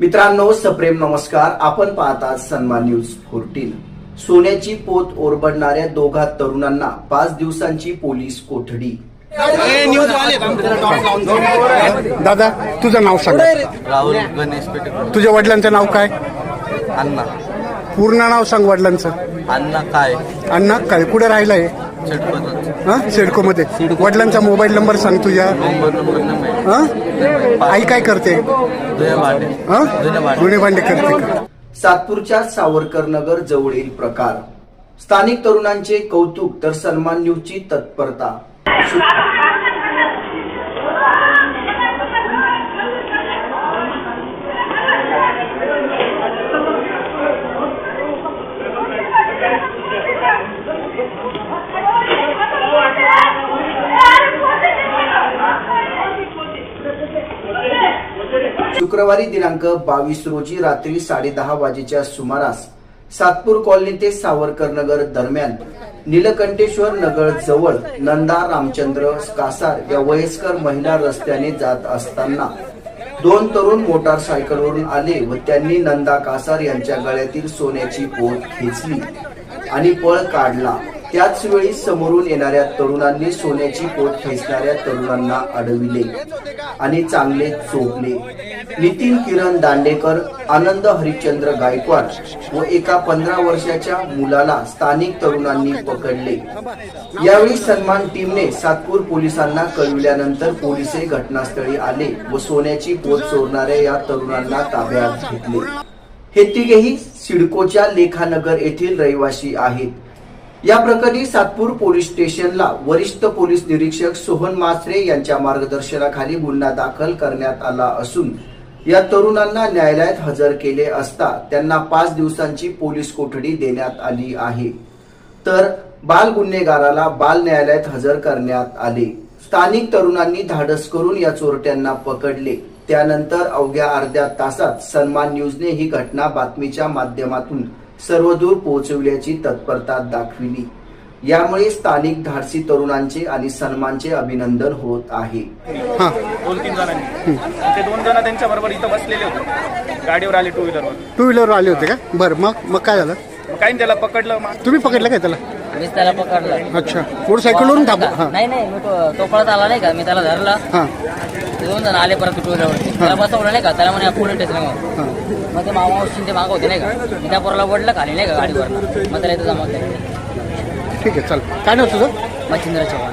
मित्रांनो सप्रेम नमस्कार. आपण पाहतात सन्मान न्यूज फोर्टीन. सोन्याची पोत ओरबडणाऱ्या दोघा तरुणांना पाच दिवसांची पोलीस कोठडी. दादा तुझं नाव सांग. राहुल गणेश पेटे तुझ्या वडिलांचं नाव काय? अण्णा. पूर्ण नाव सांग वडिलांचं. अण्णा काय? अण्णा काय? कुठे राहिलंय? हा? सिडको मध्ये वडिलांचा मोबाईल नंबर सांग तुझ्या. नंबर नंबर नंबर हा? आई काय करते? दुया हा? जुन्या भाटे गुन्हे भांडे करते का? सातपूरच्या सावरकर नगर जवळील प्रकार. स्थानिक तरुणांचे कौतुक तर सन्मान न्यूजची तत्परता. शुक्रवारी दिनांक बावीस रोजी रात्री साडेदहा वाजेच्या सुमारास सातपूर कॉलनी ते सावरकर नगर दरम्यान नीलकंठेश्वर नगर जवळ नंदा रामचंद्र कासार या वयस्कर महिला रस्त्याने जात असताना दोन तरुण मोटारसायकलवरून आले व त्यांनी नंदा कासार यांच्या गळ्यातील सोन्याची पोत खेचली आणि पळ काढला. त्याच वेळी समोरून येणाऱ्या तरुणांनी सोन्याची पोट खेचणाऱ्या तरुणांना अडविले आणि चांगले चोपले. नितीन किरण दांडेकर आनंद हरिश्चंद्र गायकवाड व एका पंधरा वर्षाच्या मुलाला स्थानिक तरुणांनी पकडले. यावेळी सन्मान टीमने सातपूर पोलिसांना कळविल्यानंतर पोलिसे घटनास्थळी आले व सोन्याची पोत चोरणाऱ्या या तरुणांना ताब्यात घेतले. हे तिघेही सिडकोच्या लेखानगर येथील रहिवासी आहेत. या प्रकरणी सातपूर पोलीस स्टेशनला वरिष्ठ पोलीस निरीक्षक सोहन मासरे यांच्या मार्गदर्शनाखाली गुन्हा दाखल करण्यात आला असून या तरुणांना न्यायालयात हजर केले असता त्यांना पाच दिवसांची पोलीस कोठडी देण्यात आली आहे. तर बाल गुन्हेगाराला बाल न्यायालयात हजर करण्यात आले. स्थानिक तरुणांनी धाडस करून या चोरट्यांना पकडले. त्यानंतर अवघ्या अर्ध्या तासात सन्मान न्यूजने ही घटना बातमीच्या माध्यमातून सर्वदूर पोहोचविल्याची तत्परता दाखविली. यामुळे स्थानिक धाडसी तरुणांचे आणि सन्मानचे अभिनंदन होत आहे. हा. दोन तीन जणांनी. ते दोन जण त्यांच्या बरोबर इथं बसलेले होते. गाडीवर आले टू व्हीलरवर टू व्हीलर आले होते का? बरं मग मग काय झालं? काही त्याला पकडलं मग. तुम्ही पकडलं काय त्याला? मीच त्याला पकडला. अच्छा. मोटरसायकलवरून थांबू हा नाही नाही मी तो तो पळत आला नाही का? मी त्याला धरला. हा. ते दोन जण आले परत टू व्हीलरवरती त्याला बसवलं नाही का? त्याला म्हणे पोलीस स्टेशन हा. मग ते मामा ते मागं होते नाही का? मी त्या पोराला वडलं खाली नाही का गाडीवर मग त्याला इथं जमा केलं. ठीक आहे चल. काय नाव तुझं? मच्छिंद्र चव्हाण.